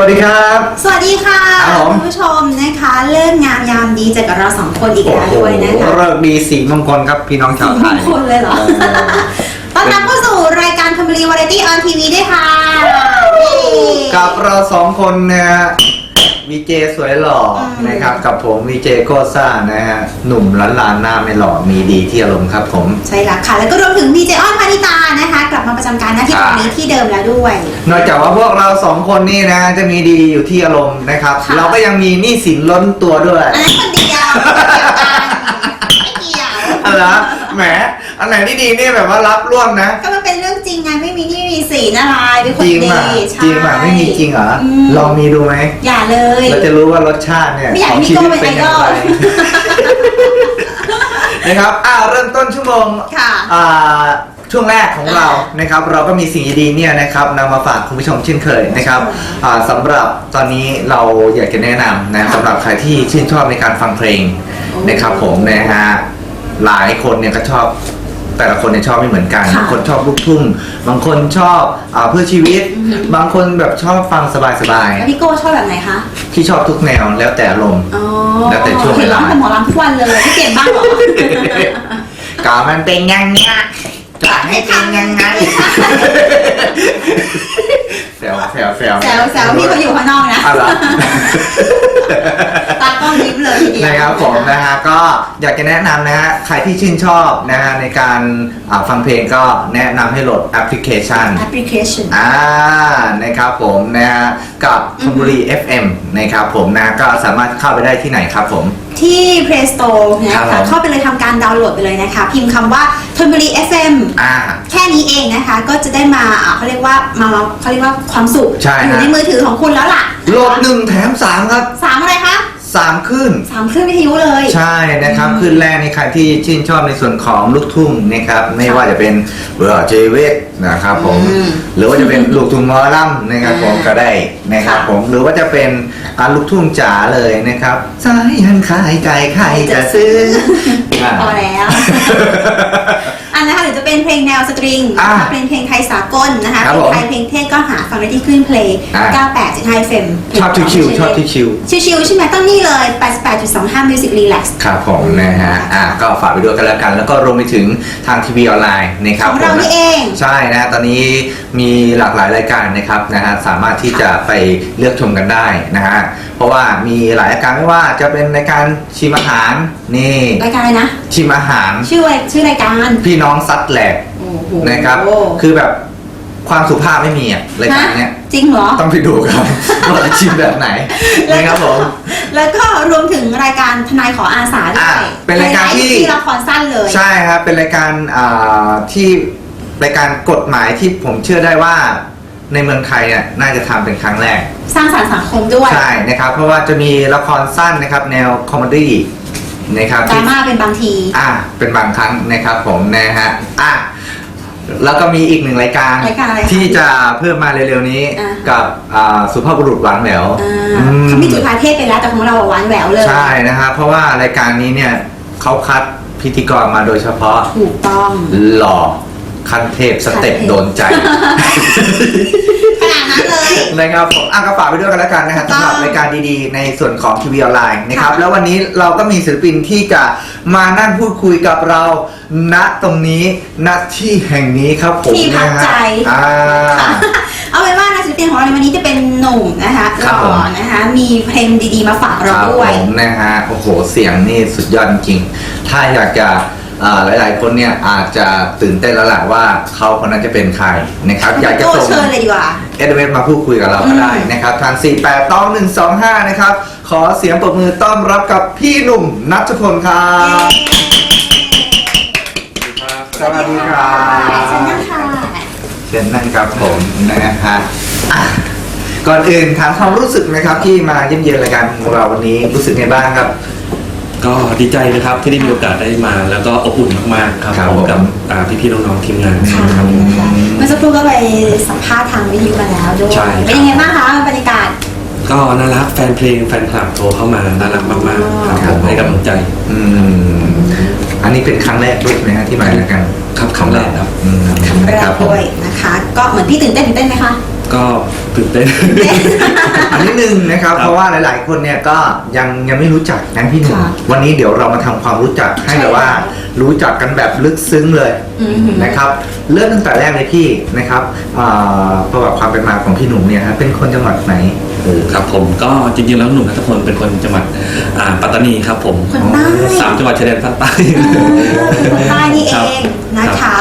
วัสดีครับ สวัสดีค่ะครับผม คุณผู้ชมนะคะเลิกงามยามดีเจอกับเราสองคนอีกแล้วด้วยนะคะเลิกดีสีมงคลครับพี่น้องชาวไทมงยคลเลยเหรอต้อนรับเข้าสู่รายการคอมบรีวาไรตี้ออนทีวีด้วยค่ะ กับเราสองคนนะฮะ วีเจสวยหล่ออมนะครับ กับผมวีเจโกซ่านะฮะหนุ่มล้านลานหน้าไม่หล่อมีดีที่อารมณ์ครับผม ใช่แล้วค่ะ แล้วก็รวมถึงดีเจอ้อนพานิตานะคะ กลับมาประจำการหน้าที่ตรงนี้ที่เดิมแล้วด้วย นอกจากว่าพวกเราสองคนนี่นะ จะมีดีอยู่ที่อารมณ์นะครับค่ะเราก็ยังมีหนี้สินล้นตัวด้วยอันนั้นคนเดียวไม่เกี่ยวอะไรนะแหมอันไหนที่ดีนี่แบบว่ารับร่วมนะก็มันเป็นเรื่องจริงไง ไม่มีหนี่มีสีนอะไรเป็นคนจริงดีอะใช่จริงอะไม่มีจริงเหรอมลองมีดูไหมอย่าเลย เราจะรู้ว่ารสชาติเนี่ยไม่อยากของมีชีวิตโก้เป็นเป็นอย่างไอดอไรลนะครับอ่าเริ่มต้นชั่วโมง ค่ะ อ่าช่วงแรกของเรานะครับเราก็มีสิ่งดีๆเนี่ยนะครับนำมาฝากคุณผู้ชมเช่นเคยนะครับอ่าสำหรับตอนนี้เราอยากจะแนะนำนะค่ะสำหรับใครที่ชื่นชอบในการฟังเพลงโอ้นะครับผมนะฮะหลายคนเนี่ยก็ชอบ แต่ละคนเนี่ยชอบไม่เหมือนกันค่ะบางคนชอบลูกทุ่งบางคนชอบอาเพื่อชีวิต อือหือบางคนแบบชอบฟังสบายแล้วพี่โก้ชอบแบบไหนคะๆที่ชอบทุกแนวแล้วแต่อารมณ์ อ๋อแล้วแต่ช่วงเวลาห็นร้องแต่หมอลำทุกวันเลยไม่เปลี่ยนบ้างเหรอ ก็มันเป็นอยังไง จะให้เป็นยังไงแซวแซวแซวแซวแซวพี่เขาอยู่ข้างนอกนะอะไรตากล้องยิ้มเลยทีเดียวนะครับผมนะฮะก็อยากจะแนะนำนะฮะใครที่ชื่นชอบนะฮะในการอ่าฟังเพลงก็แนะนำให้โหลดแอปพลิเคชัน แอปพลิเคชัน อ่า นะครับผมนะฮะกับชลบุรี FM นะครับผมนะก็สามารถเข้าไปได้ที่ไหนครับผม ที่ Play Store นะครับผคะมเข้าไปเลยทำการดาวน์โหลดไปเลยนะคะ พิมพ์คำว่าธนบุรี FM อ่า แค่นี้เองนะคะ ก็จะได้มาอ่าเขาเรียกว่ามาเขาเรียกว่าความสุขใช่อยู่ฮะในมือถือของคุณแล้วล่ะโหลดหนึ่งแถมสามครับสามอะไรคะสามขึ้น สามเครื่องวิทยุเลย ใช่นะครับขึ้นแรกในใครที่ชื่นชอบในส่วนของลูกทุ่งนะครับไม่ว่าจะเป็นเบอร์เจเวกนะครับผมอืมหรือว่าจะเป็นลูกทุ่งหมอลัมนะครับผมอ่าก็ได้นะครับค่ะผมหรือว่าจะเป็นอ่าลูกทุ่งจ๋าเลยนะครับสายหันขายไก่ใครจะซื้ออ่าพอแล้ว อันนะคะหรือ จะเป็นเพลงแนวสตริงอ่านะคะเป็นเพลงไทยสากลนะคะครับเพลผงมไทยเพลงเทศก็หาฟังได้ที่คลื่นเพลงอ่า 98.5 FM ชอบชิวๆชอบชิวชิวๆใช่ไหมต้องนี่เลย 88.25 Music Relax ๆครับผมนะฮะอ่าก็ฝากไปด้วยกันแล้วกัน แล้วก็รวมไปถึงทางทีวีออนไลน์นะครับของเราผม นี่เอง ใช่นะตอนนี้มีหลากหลายรายการนะครับนะฮะสามารถที่จะไปเลือกชมกันได้นะฮะเพราะว่ามีหลายรายการไม่ว่าจะเป็นรายการชิมอาหารนี่รายการอะไรนะ ชิมอาหาร ชื่ออะไรชื่อรายการ พี่น้องซัดแหลกโอ้โหนะครับ คือแบบความสุภาพไม่มีอะรายการเนี้ย ฮะจริงเหรอ ต้องไปดูครับ ว่าจะชิมแบบไหนนะครับผม แล้วก็รวมถึงรายการทนายขออาสาด้วอ่ายเป็นรายการที่ที่ละครสั้นเลยใช่ครับ เป็นรายการอ่าที่รายการกฎหมายที่ผมเชื่อได้ว่า ในเมืองไทยเนี่ยน่าจะทำเป็นครั้งแรก สร้างสรรค์สังคมด้วย ใช่นะครับ เพราะว่าจะมีละครสั้นนะครับ แนวคอมเมดี้ นะครับดราที่ม่าเป็นบางที อ่าเป็นบางครั้งนะครับผมนะฮะอะแล้วก็มีอีกหนึ่งรายการรายการอะไรคะที่จะเพิ่มมาเร็วๆนี้อ่ากับอ่าสุภาพบุรุษหวานแหววอ่าอืมเขามีจุดพายเพศไปแล้วแต่ของเราอะหวานแหววเลย ใช่นะครับเพราะว่ารายการนี้เนี่ยเขาคัดพิธีกรมาโดยเฉพาะ ถูกต้อง หล่อขั้นเทพสเต็ปขั้นเทพโดนใจข นาดนั้นเลย นะครับผมอะก็ฝากไปด้วยกันแล้วกันนะครับถูกสำต้องหรับรายการดีๆ ในส่วนของทีวีออนไลน์นะครับ ค่ะ แล้ววันนี้เราก็มีศิลปินที่จะมานั่งพูดคุยกับเรา ณตรงนี้ณที่แห่งนี้ครับผมที่พักนะฮะใจอ่าค่ะเอาเป็นว่านะศิลปินของเราในวันนี้จะเป็นหนุ่มนะคะหครับล่อผมนะคะ มีเพลงดีๆมาฝากคเรารับด้วย ผมนะฮะโอ้โหเสียงนี่สุดยอดจริงๆถ้าอยากจะ เอ่อหลายๆคนเนี่ยอาจจะตื่นเต้นแล้วแหละว่าเขาคนนั้นจะเป็นใครนะครับอยากจะโก้ส่งเชิญเลยดีกว่าเอสเมาพูดคุยกับเราก็ได้นะครับ ทาง 48ต้อง125 นะครับ ขอเสียงปรบมือต้อนรับกับพี่หนุ่มนัทพลครับสวัสดีครัเชิญบนั่งค่ะเชิญนั่งครับผมนะฮะอะก่อนอื่นถามความรู้สึกนะครับที่มาเยี่ยมเยียนรายการของเราวันนี้รู้สึกไงบ้างครับ ก็ดีใจนะครับที่ได้มีโอกาสได้มา แล้วก็อบอุ่นมากๆครับครับผมผมกับอ่าพี่ๆน้องๆทีมงานค่ะครับผม เมื่อสักครู่ก็ไปสัมภาษณ์ทางวิทยุมาแล้วด้วยใช่ครับ เป็นยังไงบ้างคะบรรยากาศ ก็น่ารักแฟนเพลงแฟนคลับโทรเข้ามาน่ารักมากๆครับครัผบมให้กำลังใจ อืมอันนี้เป็นครั้งแรกด้วยไหมฮะที่มารายการครับครั้งแรกครับ อืมครั้งแรกบผมด้วยนะคะ ก็เหมือนพี่ตื่นเต้นตื่นเต้นไหมคะ ก็ตื่นเต้น อันนี้หนึ่งนะครับครับ เพราะว่าหลาย ๆ คนเนี่ยก็ยังยังไม่รู้จักนะพี่หนุ่มค่ะวันนี้เดี๋ยวเรามาทำความรู้จักให้ใช่แบบว่าแล้วรู้จักกันแบบลึกซึ้งเลยอืมนะครับ เริ่มตั้งแต่แรกเลยพี่นะครับอ่าประวัติความเป็นมาของพี่หนุ่มเนี่ยครับเป็นคนจังหวัดไหนเออ ครับผมก็จริงๆแล้วหนุ่มนัทพลเป็นคนจังหวัดอ่าปัตตานีครับผมคนใต้ สามจังหวัดชายแดนภาคใต้ คนใต้นี่เองนะคะ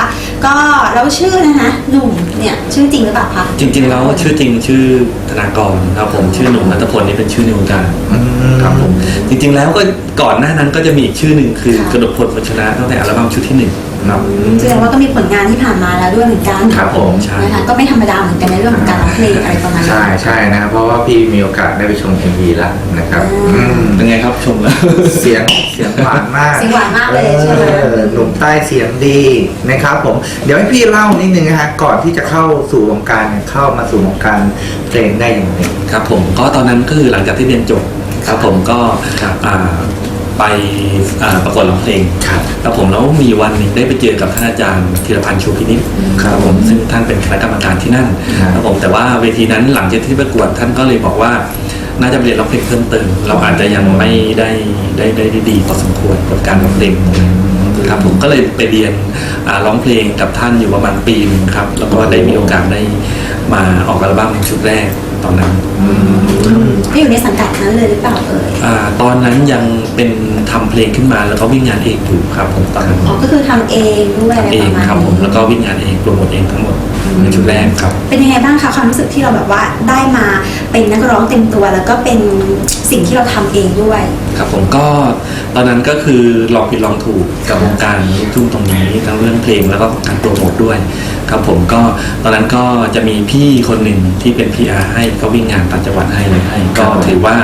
ก็ แล้วชื่อนะคะหนุ่มเนี่ยชื่อจริงหรือเปล่าคะจริง ๆ แล้วชื่อจริงชื่อธนากรครับผมชื่อหนุ่มนัทพลนี่เป็นชื่อในวงการอืมครับผมจริง ๆ แล้วก็ก่อนหน้านั้นก็จะมีอีกชื่อหนึ่งคือค่ะกระดกพลคนชนะตั้งแต่อัลบั้มชุดที่หนึ่ง ครับแสดงว่าก็มีผลงานที่ผ่านมาแล้วด้วยเหมือนกันครับผมใช่ นะคะก็ไม่ธรรมดาเหมือนกันในเรื่องของการร้องเพลงอะไรประมาณนี้ใช่ใช่นะครับเพราะว่าพี่มีโอกาสได้ไปชม MV แล้วนะครับอืมอืมเป็นไงครับชมแล้ว เสียงเสียงหวานมากเสียงหวานมากเลยใช่ไหม ออหนุ่มใต้เสียงดีนะครับผมเดี๋ยวให้พี่เล่านิดนึงนะฮะก่อนที่จะเข้าสู่วงการเนี่ยเข้ามาสู่วงการเพลงได้ยังไงครับผมก็ตอนนั้นก็คือหลังจากที่เรียนจบครับผมก็ครับอ่า ไปอ่าประกวดร้องเพลงครับแล้วผมแล้วมีวันหนึ่งได้ไปเจอกับท่านอาจารย์ธีรพันธ์ชูพินิจครับผมซึ่งท่านเป็นคณะกรรมการที่นั่นครับครับผมแต่ว่าเวทีนั้นหลังจากที่ประกวดท่านก็เลยบอกว่าน่าจะไปเรียนร้องเพลงเพิ่มเติมเราอาจจะยังไม่ได้ได้ได้ได้ดีพอสมควรกับการร้องเพลงตรงนั้นครับผมก็เลยไปเรียนอ่าร้องเพลงกับท่านอยู่ประมาณปีหนึงครับแล้วก็ได้มีโอกาสได้มาออกอัลบั้มชุดแรกตอนนั้นไม่ อยู่ในสังกัดนั้นเลยหรือเปล่าเอ่ยอาตอนนั้นยังเป็นทำเพลงขึ้นมาแล้วก็วิ่งงานเองอยู่ครับผมตอนนั้นอ๋อก็คือทำเองด้วยอะไรเอปงระมาณครับผมนี้แล้วก็วิ่งงานเองโปรโมทเองทั้งหมดในชุดแรกครับ เป็นยังไงบ้างคะความรู้สึกที่เราแบบว่าได้มาเป็นนักร้องเต็มตัว แล้วก็เป็นสิ่งที่เราทำเองด้วย ครับผมก็ตอนนั้นก็คือลองผิดลองถูกกับวงการลูกทุ่งตรงนี้ทั้งเรื่องเพลงแล้วก็การโปรโมทด้วย ครับผมก็ตอนนั้นก็จะมีพี่คนหนึ่งที่เป็น PR ให้ก็วิ่งงานต่างจังหวัดให้เลยให้ ก็ถือว่า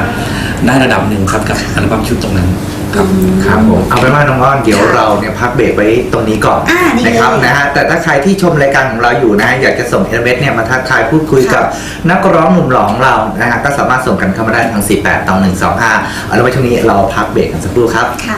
ได้ระดับหนึ่งครับกับอัลบั้มชุดตรงนั้นครับ ครับผมเอาเป็นว่าน้องอ้อนเดี๋ยวเราเนี่ยพักเบรกไว้ตรงนี้ก่อนอ่าดีเลย นะครับนะฮะแต่ถ้าใครที่ชมรายการของเราอยู่นะฮะอยากจะส่งเอเมเนี่ยมาทักทายพูดคุยกับนักร้องหนุ่มหล่อของเรานะฮะก็สามารถส่งกันเข้ามาได้ทาง 48ตอง125เอาละไว้ช่วงนี้เราพักเบรกกันสักครู่ครับ ค่ะ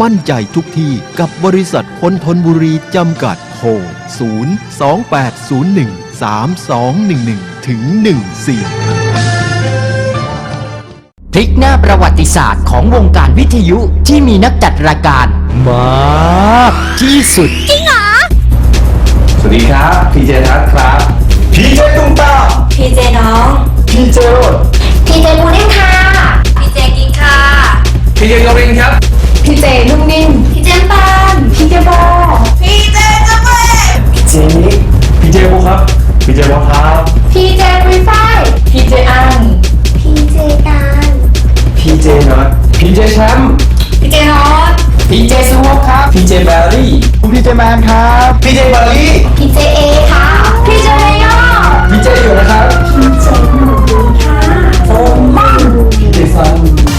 มั่นใจทุกที่กับบริษัทคนทนบุรีจำกัดโทร0 2 8 0 1 3 2 1 1 ถึง 14 พลิกหน้าประวัติศาสตร์ของวงการวิทยุที่มีนักจัดรายการมากที่สุดสวัสดีครับพีเจทัศครับพีเจตุ้มตามพีเจน้องพีเจโรดพีเจปูนิ่มค่ะพีเจกินค่ะพีเจกรินครับ พี่เจนุ่มนิ่มพี่เจมปานพี่เจบอพี่เจจะเปพี่เจนิพี่เจบุครับ พี่เจบุครับพี่เจวิฟายพี่เจอันพี่เจการพี่เจน็อตพี่เจแชมป์พี่เจน็อตพี่เจสวอครับพี่เจแบร์รี่พี่เจแมนครับพี่เจบร์รี่พี่เจเอครับพี่เจยอพี่เจอยู่นะครับพี่เจหนูค่ะโฟมมั่งพี่เจซัน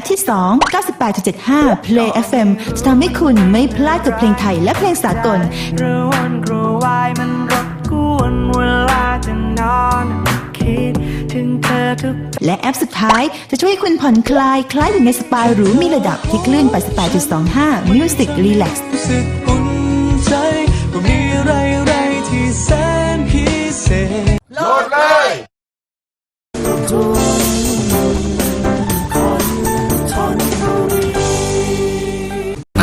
ปที่ 2 98.75 Play FM จะทำให้คุณไม่พลาดกับเพลงไทยและเพลงสากลกระวนกระวายมันรบกวนเวลาจะนอนคิดถึงเธอทุกและแอปสุดท้ายจะช่วยให้คุณผ่อนคลายคล้ายอยู่ในสปาหรูมีระดับที่คลื่น 88.25 Music Relax รู้สึกอุ่นใจว่ามีอะไรอะไรที่แสนพิเศษเอาล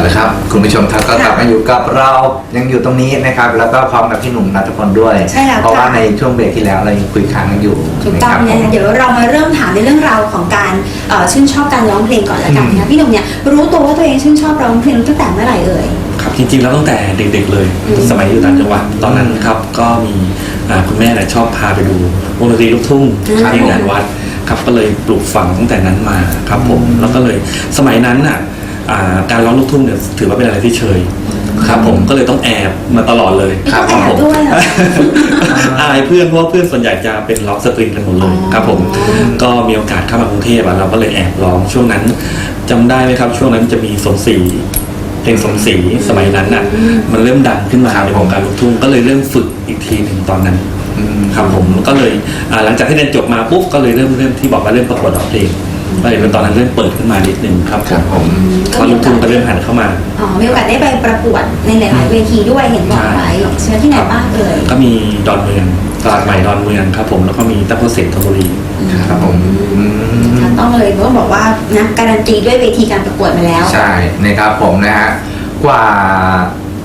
ะครับ คุณผู้ชมครับก็กลับมาอยู่กับเรายังอยู่ตรงนี้นะครับ แล้วก็พร้อมกับพี่หนุ่มนัทพลด้วยใช่แล้วเพราะว่าค่ะในช่วงเบรกที่แล้วเรายังคุยค้างกันอยู่ถูกนะต้อคงรับนะคะเดี๋ยวเรามาเริ่มถามในเรื่องราวของการเอ่อชื่นชอบการร้องเพลงก่อนละกันนะคะพี่หนุ่มเนี่ยรู้ตัวว่าตัวเองชื่นชอบร้องเพลงตั้งแต่เมื่อไหร่เอ่ยครับจริงๆแล้วตั้งแต่เด็กๆเลยอืมสมัยอยู่ต่างจังหวัดตอนนั้นครับก็มีอ่าคุณแม่เนี่ยชอบพาไปดูวงดนตรีลูกทุ่งที่งานวัดครับก็เลยปลูกฝังตั้งแต่นั้นมาครับผมแล้วก็เลยสมัยนั้นน่ะ อ่าการร้องลูกทุ่งเนี่ยถือว่าเป็นอะไรที่เชยครับ ผมก็เลยต้องแอบมาตลอดเลยมีต้องแอบด้วยเหรอ อายเพื่อนเพราะว่าเพื่อนส่วนใหญ่จะเป็นร้องสตริงกันหมดเลยครับผมก็มีโอกาสเข้ามากรุงเทพอะเราก็เลยแอบร้องช่วงนั้นจำได้ไหมครับ ช่วงนั้นจะมีสมศรีเพลงสมศรีสมัยนั้นอะ มันเริ่มดังขึ้นมาในวงการลูกทุ่งก็เลยเริ่มฝึกอีกทีหนึ่งตอนนั้นอืมครับผมก็เลยอ่าหลังจากที่เรียนจบมาปุ๊บก็เลยเริ่มเริ่มที่บอกว่าเริ่มประกวดร้องเพลง ก็เลยเป็นตอนนั้นเริ่มเปิดขึ้นมานิดนึงครับครับผมพอลูกทุ่งก็เริ่มหันเข้ามาอ๋อมีโอกาสได้ไปประกวดในหลายๆเวทีด้วยเห็นบอกไว้เชิญที่ไหนบ้างเอ่ยก็มีดอนเมืองตลาดใหม่ดอนเมืองครับผมแล้วก็มีตัพโพเซตธนบุรีครับผมอืมค่ะต้องเลยต้องบอกว่านะการันตีด้วยเวทีการประกวดมาแล้ว ใช่นะครับผมนะฮะกว่า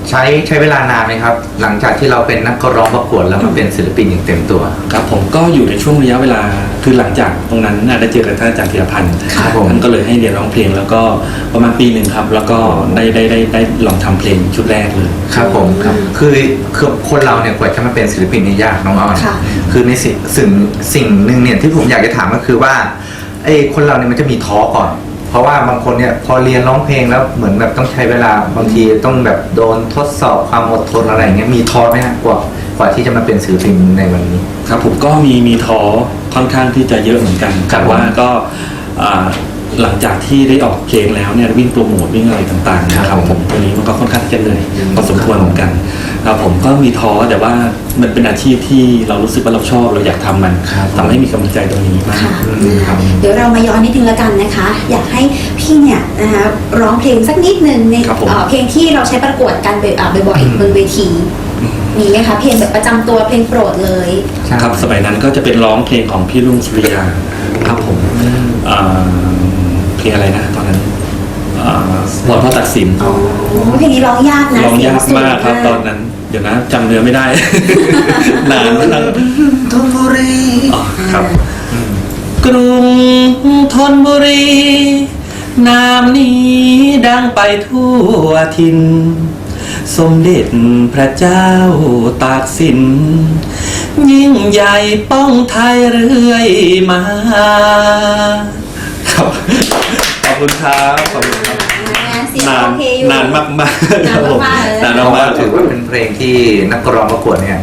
ใช้ใช้เวลานานไหมครับ หลังจากที่เราเป็นนักร้องประกวดแล้วมาเป็นศิลปินอย่างเต็มตัว ครับผมก็อยู่ในช่วงระยะเวลาคือหลังจากตรงนั้นน่ะได้เจอกับท่านอาจารย์ธีรพันธ์ครับผมท่านก็เลยให้เรียนร้องเพลง แล้วก็ประมาณปีหนึ่งครับ แล้วก็ได้ได้ได้ได้ลองทำเพลงชุดแรกเลย ครับผมครับคือคือคนเราเนี่ยกว่าจะมาเป็นศิลปินนี่ยากน้องอ้อนค่ะ คือในสิ่งสิ่งสิ่งหนึ่งเนี่ยที่ผมอยากจะถามก็คือว่าไอ้คนเราเนี่ยมันจะมีท้อก่อน เพราะว่าบางคนเนี่ยพอเรียนร้องเพลงแล้วเหมือนแบบต้องใช้เวลาบางทีต้องแบบโดนทดสอบความอดทนอะไรอย่างเงี้ยมีท้อไหมฮะกว่ากว่าที่จะมาเป็นศิลปินในวันนี้ ครับผมก็มีมีท้อค่อนข้างที่จะเยอะเหมือนกันครับแต่ว่าก็อ่า หลังจากที่ได้ออกเพลงแล้วเนี่ยวิ่งโปรโมทวิ่งอะไรต่างๆนะครับผมตรงนี้มันก็ค่อนข้างจะเหนื่อยพอสมควรเหมือนกันครับผมก็มีท้อแต่ว่ามันเป็นอาชีพที่เรารู้สึกว่าเราชอบเราอยากทำมันครับทำให้มีกำลังใจตรงนี้มากค่ะอืมครับเดี๋ยวเรามาย้อนนิดนึงแล้วกันนะคะ อยากให้พี่เนี่ยนะคะร้องเพลงสักนิดนึงในครับผมเอ่อเพลงที่เราใช้ประกวดกันบ่อยๆบ่อยอืมๆบนเวทีมีไหมคะเพลงแบบประจำตัวเพลงโปรดเลยครับสมัยนั้นก็จะเป็นร้องเพลงของพี่ลุงสุริยาครับผมอ่า เพลงอะไรนะตอนนั้นอ่าวอนพ่อตักสินอ๋อเพลงนี้ร้องยากนะร้องยากเสีงสูมากครับมตอนนั้น เดี๋ยวนะจำเนื้อไม่ได้นานมากทนบุรีอ๋อครับกรุงธนบุรีนามนี้ดังไปทั่วทิน สมเด็จพระเจ้าตากสิน ยิ่งใหญ่ป้องไทยเรื่อยมา ครับขอบคุณครับขอบคุณครับเสียงนานโอเคอยู่นานมากมากๆครับผมนานนานมากๆเลยมากๆถือว่าเป็นเพลงที่นักร้องประกวดเนี่ย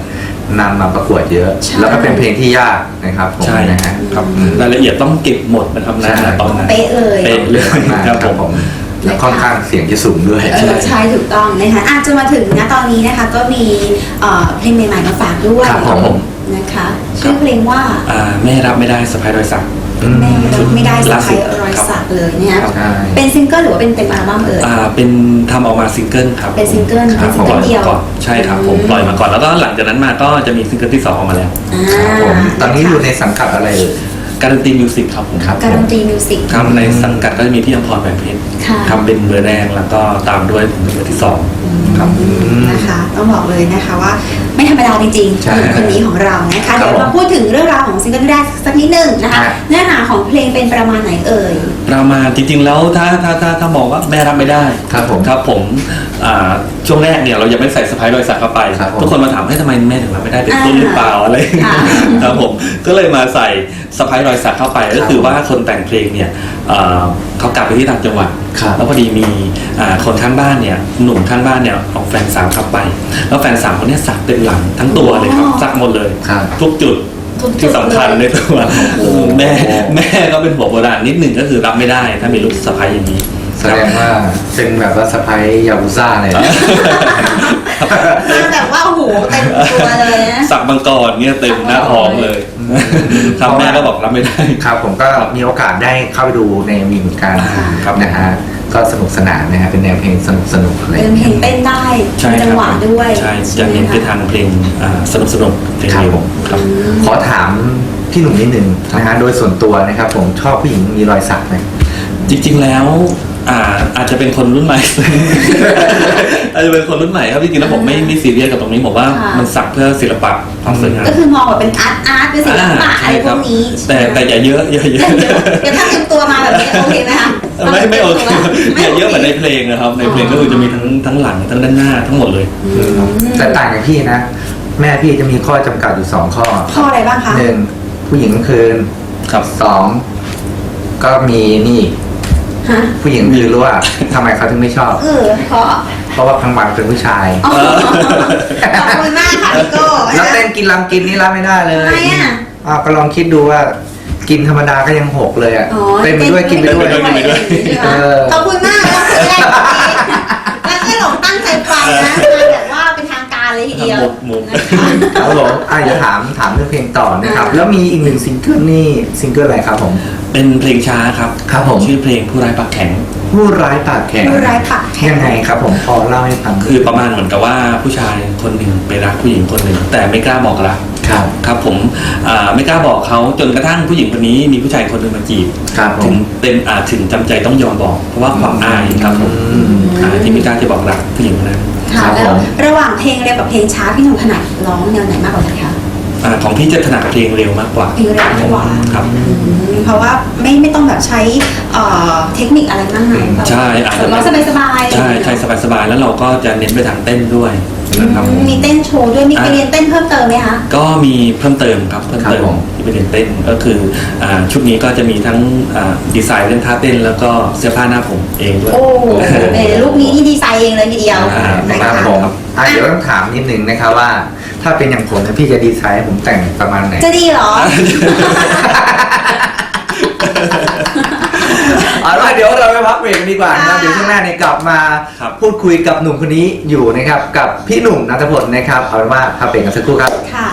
นำมาประกวดเยอะ ใช่ แล้วก็เป็นเพลงที่ยากนะครับผมใช่นะฮะ ครับอืมรายละเอียดต้องเก็บหมดนะครับนะใช่ ตอนนั้นเป๊ะเลย เป๊ะเลยมากครับผมนแล้วค่อนข้างเสียงจะสูงด้วย เออใช่ถูกต้องนะคะอาจจะมาถึงนะตอนนี้นะคะก็มีเอ่อเพลงใหม่ๆมาฝากด้วยครับผม นะคะชื่อเพลงว่า อ่าแม่รับไม่ได้สะพายรอยสัก แม่รับไม่ได้สะล่าสุพายดรอยครับสักเลยเนี่ย ใช่ เป็นซิงเกิลหรือว่าเป็นเต็มอัลบั้มเอ่ย อ่าเป็นทำออกมาซิงเกิลครับเป็นซิงเกิลครับเป็นซิงเกิลเดียวก่อนใช่ครับผมอืมปล่อยมาก่อนแล้วก็หลังจากนั้นมาก็จะมีซิงเกิลที่สองออกมาแล้ว อ่าครับผมตอนนี้อยู่ในสังกัดอะไรเอ่ย การันตีมิวสิกครับผมครับการันตีมิวสิกครับในสังกัดก็จะมีพี่อมพรแหวนเพชรค่ะทำเป็นเบอร์แดงแล้วก็ตามด้วยผมเป็นเบอร์ที่สองครับนะคะต้องบอกเลยนะคะว่าไม่ธรรมดาจริงใช่ๆหนุ่มคนนี้ของเรานะคะครับเดี๋ยวมาพูดถึงเรื่องราวของซิงเกิลแรกสักนิดหนึ่งนะคะครับเนื้อหาของเพลงเป็นประมาณไหนเอ่ยประมาณจริงๆแล้วถ้าถ้าถ้าถ้ามองว่าแม่รับไม่ได้ครับผมครับผม อ่าช่วงแรกเนี่ยเรายังไม่ใส่สไปร์รอยสักเข้าไป ครับผม ทุกคนมาถามให้ยทำไมแม่ถึงรับไม่ได้เป็นต้นอ่าหรือเปล่าอะไรค่ะครับผมก็เลยมาใส่สไปร์รอยสักเข้าไป ก็คือว่าคนแต่งเพลงเนี่ยอ่าเขากลับไปที่ต่างจังหวัด ครับ แล้วพอดีมีอ่าคนข้างบ้านเนี่ยหนุ่มข้างบ้านเนี่ยเอาแฟนสาวขับไป แล้วแฟนสาวคนเนี้ยสักเต็มหลังทั้งตัวเลยครับอ๋อสักหมดเลย ครับ ทุกจุดทุกจุด ที่สำคัญเลยในตัวโอ้โห แม่แม่ก็เป็นหัวโบราณนิดหนึ่งก็คือรับไม่ได้ถ้ามีลูกสะใภ้อย่างนี้ แสดงว่าเป็นแบบว่าสไปยาบุซ่าเลยมาแบบว่าโอ้โหเต็มตัวเลยนะ สักมังกรเนี่ยเต็มหน้าท้องเลยครับแม่ก็บอกรับไม่ได้ ครับผมก็มีโอกาสได้เข้าไปดูในมีเหมือนกันครับนะฮะก็สนุกสนานนะฮะเป็นแนวเพลงสนุกสนุกอะไรอเป็นย่างเพลเงี้งยเต้นได้ใช่มีคจังรับหวะด้วยใช่ใช่จะไหมเน้นไปคะทางเพลงสนุกสนุกเพลงครับเร็วผมครับขอถามพี่หนุ่มนิดนึงนะฮะโดยส่วนตัวนะครับผมชอบผู้หญิงมีรอยสักไหมจริงๆแล้ว อ่าอาจจะเป็นคนรุ่นใหม่ อาจจะเป็นคนรุ่นใหม่ครับจริงๆแล้วผมไม่ไม่ซีเรียสกับตรงนี้ผมว่าค่ะ มันสักเพื่อศิลปะความสวยงามก็คือมองแบบเป็นอาร์ตอาร์ตเป็นศิลปะอะไรพวกนี้แต่แต่อย่าเยอะอย่าเยเดี๋อะยวเดี๋ยวถ้าเต็มตัวมาแบบนี้โอเคไหมคะไม่ไม่โอเคไม่อย่าโค เยอะเหมือนในเพลงนะครับ ในเพลงก็คือจะมีทั้งทั้งหลังทั้งด้านหน้าทั้งหมดเลย แต่ต่างกับพี่นะ แม่พี่จะมีข้อจำกัดอยู่สองข้อข้ออะไรบ้างคะ หนึ่งผู้หญิงคืนครับ สองก็มีนี่ฮะ ผู้หญิงคือรู้ว่าทำไมเขาถึงไม่ชอบ เออเพราะเพราะว่าพังบันเป็นผู้ชาย อ๋อขอบคุณมากค่ะพี่โก้แล้วเต้นกินลำกินนี่รับไม่ได้เลยทำไมอะอ้าวก็ลองคิดดูว่ากินธรรมดาก็ยังหกเลยอะอ๋อเต้นไปด้วยกินไปด้วยเต้นไปด้วยเออขอบคุณมากแล้วคุยได้แบบนี้แล้วก็หลงตั้งใจฟังนะ เลยทีเดียวมุกมุกนะคะครับผมอะเดี๋ยวถามถามเรื่องเพลงต่อนะครับอ่าแล้วมีอีกหนึ่งซิงเกิลนี่ซิงเกิลอะไรครับผมเป็นเพลงช้าครับครับผมชื่อเพลงผู้ร้ายปากแข็ง ผู้ร้ายปากแข็งผู้ร้ายปากแข็งยังไงครับผมพอเล่าให้ฟังคือประมาณเหมือนกับว่าผู้ชายคนหนึ่งไปรักผู้หญิงคนหนึ่งแต่ไม่กล้าบอกรักครับครับผมอ่าไม่กล้าบอกเขาจนกระทั่งผู้หญิงคนนี้มีผู้ชายคนหนึ่งมาจีบครับผถึมงเป็นอ่าถึงจำใจต้องยอมบอก เพราะว่าความอายครับผมอืมอายที่ไม่กล้าจะบอกรักผู้หญิงคนนั้น ค่ะครับแล้วผม ระหว่างเพลงเร็วกับเพลงช้าพี่หนุ่มถนัดร้องแนวไหนมากกว่ากันคะอาของพี่จะถนัดเพลงเร็วมากกว่าเพลงเร็วมากกว่าครับอืมเพราะว่าไม่ไม่ต้องแบบใช้เอ่อเทคนิคอะไรมากมายใช่อาจจะร้องสบายๆใช่ใช่สบายๆแล้วเราก็จะเน้นไปทางเต้นด้วยนะครับผมมีเต้นโชว์ด้วยมีไปเรียนเต้นเพิ่มเติมไหมคะก็มีเพิ่มเติมครับเพิ่มเติครับมผมที่ ไปเรียนเต้นก็คืออ่าชุดนี้ก็จะมีทั้งอ่าดีไซน์เรื่องท่าเต้น แล้วก็เสื้อผ้าหน้าผมเองด้วย โอ้โหแหมลูกนี้นี่ดีไซน์เองเลยทีเดียวอ่านะครัคะบผมอะเดี๋ยวต้องถามนิดนึงนะครับว่า ถ้าเป็นอย่างผมเนี่ยพี่จะดีไซน์ให้ผมแต่งประมาณไหน จะดีเหรอเอาล่ะเดี๋ยวเราไปพักเบรกกันดีกว่านะครับค่ะเดี๋ยวช่วงหน้าเนี่ยกลับมาครับพูดคุยกับหนุ่มคนนี้อยู่นะครับ กับพี่หนุ่มนัทพลนะครับเอาเป็นว่าพักเบรกกันสักครู่ครับค่ะ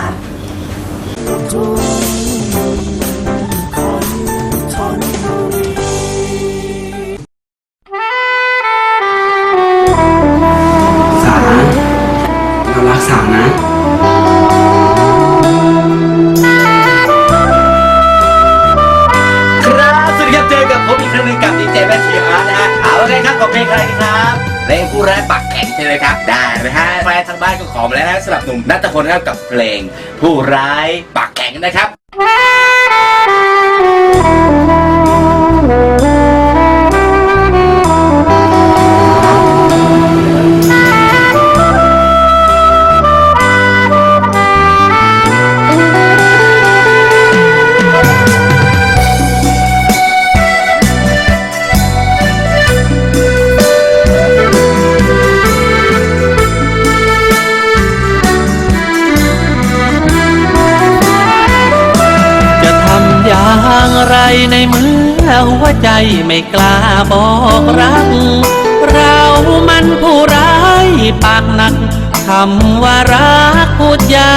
หนุ่มนัทพลนะครับกับเพลงผู้ร้ายปากแข็งนะครับ ไม่กล้าบอกรัก เรามันผู้ร้ายปากหนักคำว่ารักพูดยา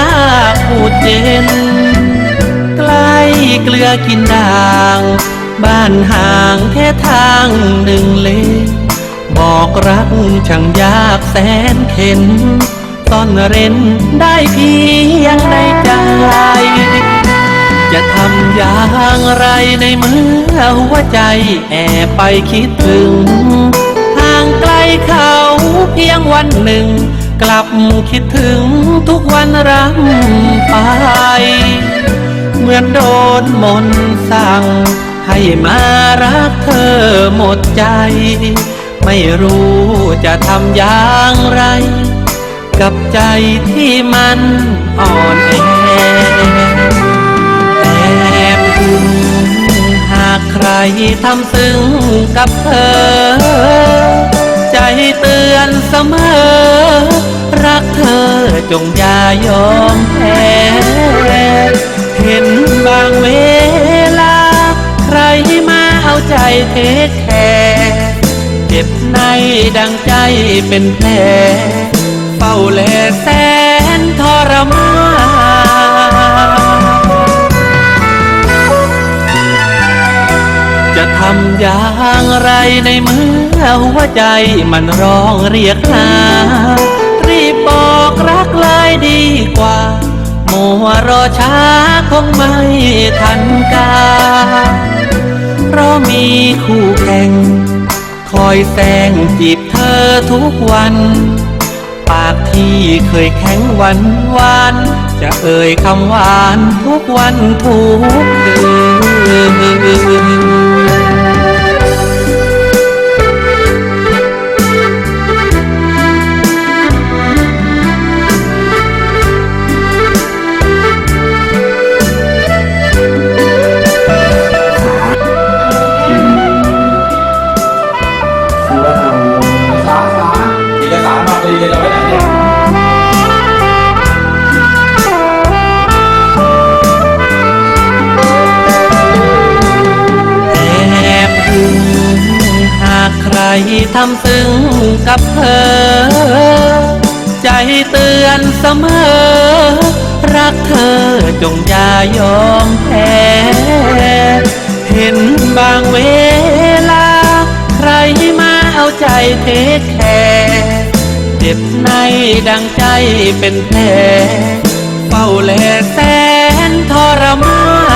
กพูดเย็น ใกล้เกลือกินด่าง บ้านห่างแค่ทางหนึ่งเลนบอกรักช่างยากแสนเข็นซ่อนเร้นได้เพียงในใจ จะทำอย่างไรในเมื่อหัวใจแอบไปคิดถึงห่างไกลเขาเพียงวันหนึ่ง กลับคิดถึงทุกวันรำไป เหมือนโดนมนต์สั่ง ให้มารักเธอหมดใจ ไม่รู้จะทำอย่างไร กับใจที่มันอ่อนแอ ทำซึ้งกับเธอ ใจเตือนเสมอ รักเธอจงอย่ายอมแพ้เห็นบางเวลา ใครมาเอาใจเทคแคร์เจ็บในดังใจเป็นแผลเฝ้าแลแสนทรมาน จะทำอย่างไรในเมื่อหัวใจมันร้องเรียกหา รีบบอกรักเลยดีกว่า มัวรอช้าคงไม่ทันการเพราะมีคู่แข่ง คอยแซงจีบเธอทุกวัน ปากที่เคยแข็งหวันหวาน จะเอ่ยคำหวานทุกวันทุกคืน ทำซึ้งกับเธอ ใจเตือนเสมอ รักเธอจงอย่ายอมแพ้เห็นบางเวลา ใครมาเอาใจเทแคร์เจ็บในดังใจเป็นแผลเฝ้าแลแสนทรมาน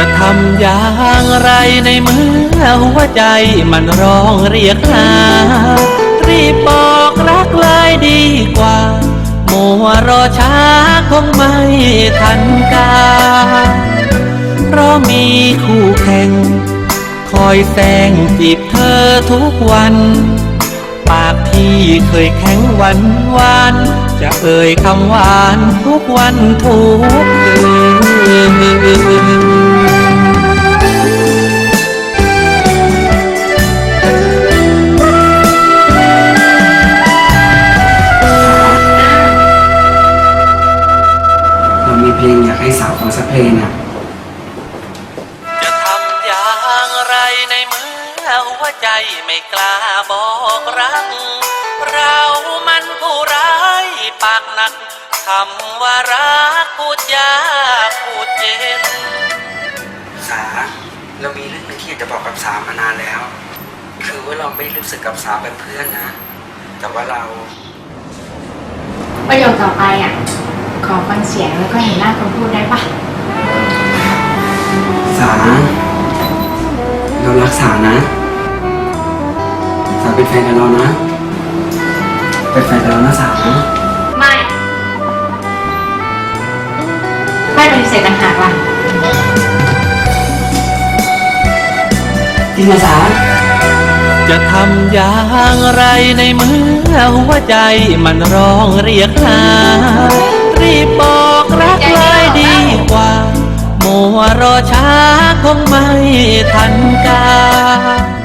จะทำอย่างไรในเมื่อหัวใจมันร้องเรียกหา รีบบอกรักเลยดีกว่า มัวรอช้าคงไม่ทันการเพราะมีคู่แข่ง คอยแซงจีบเธอทุกวัน ปากที่เคยแข็งหวันหวาน จะเอ่ยคำหวานทุกวันทุกคืน เรามีเพลงอยากให้สาวฟังสักเพลงอะจะทำอย่างไรในเมื่อหัวใจไม่กล้าบอกรัก เรามันผู้ร้ายปากหนักคำว่ารักพูดยากพูดเย็น สาเรามีเรื่องหนึงที่อยากจะบอกกับสามานานแล้ว คือว่าเราไม่รู้สึกกับสาแบบเพื่อนนะ แต่ว่าเรา ประโยคต่อไปอะ ขอฟังเสียงแล้วก็เห็นหน้าคนพูดได้ปะสาเรารักสานะ สาเป็นแฟนกับเรานะ เป็นแฟนกับเรานะสาไม่ไม่ปฏิเสธต่างหากล่ะจริงนะสาจะทำอย่างไรในเมื่อหัวใจมันร้องเรียกหา รีบบอกรักเลยดีกว่า มัวรอช้าคงไม่ทันการ